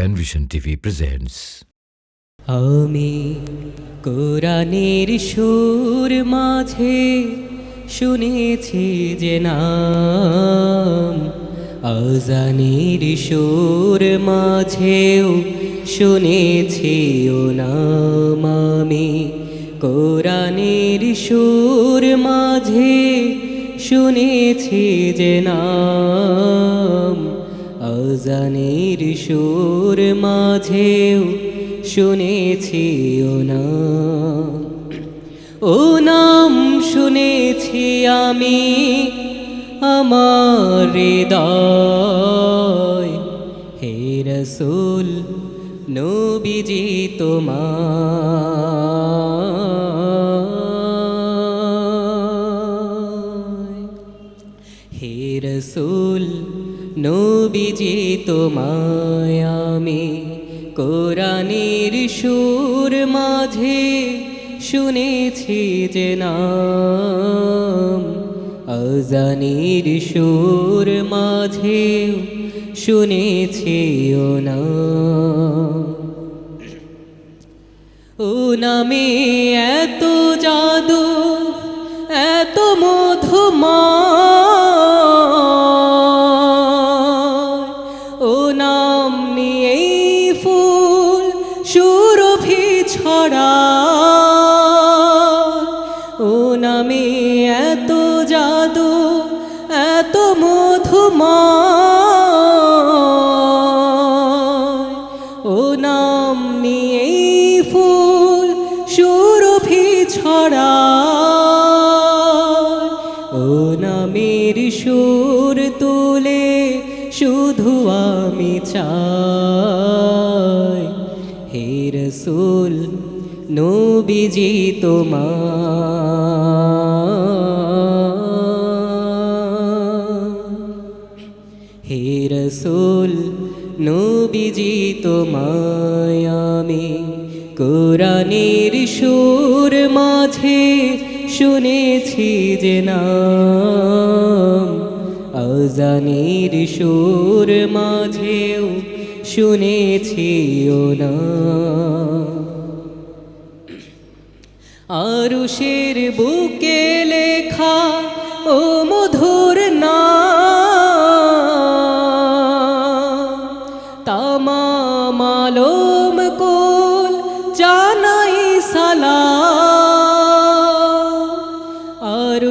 Penvision TV presents আমি কোরআনের সুর মাঝে শুনেছি যে নাম। আজানের সুর মাঝেও শুনেছি ও নাম। আমি কোরআনের সুর মাঝে শুনেছি যে নাম। আজানের সুর মাঝেও শুনেছি ও নাম। ও নাম শুনেছি আমি আমার হৃদয়। হে রসুল, নবীজি তোমার হে রসুল নবীজি তোমায় আমি কোরআনের সুর মাঝে শুনেছি যে নাম। আজানের সুর মাঝে শুনেছি ও নাম। ও নামে এত জাদু নামের সুর তুলে শুধু আমি চাই। হে রসুল, নবীজি তোমার হে রসুল, নবীজি তোমায় আমি কোরআনের সুর মাঝে শুনেছি যে নাম। আজানের সুর মাঝেও শুনেছি ও না আরুষের বুকে লেখা ও মধুর না তামালম কোল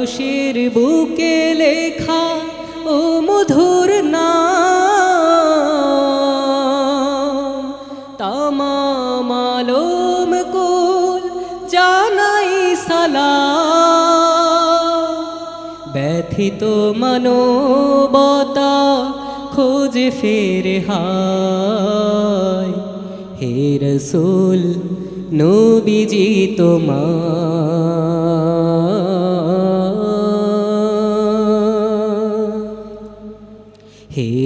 আরুষের বুকে লেখা ও মধুর না তামালম কোল জানাই সালা ব্যথিত মানবতা খোঁজ ফের হায়। হে রসুল, নবীজি তোমার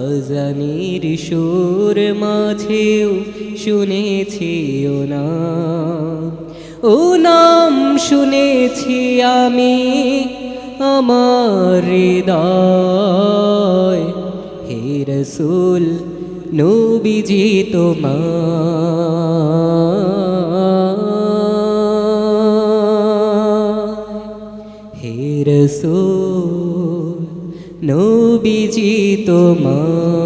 আজানের সুর মাঝেও শুনেছি ও নাম ও নাম শুনেছি আমি আমার হৃদয়। হে রসুল, নবীজি তোমার। হে রসুল নবীজি তোমার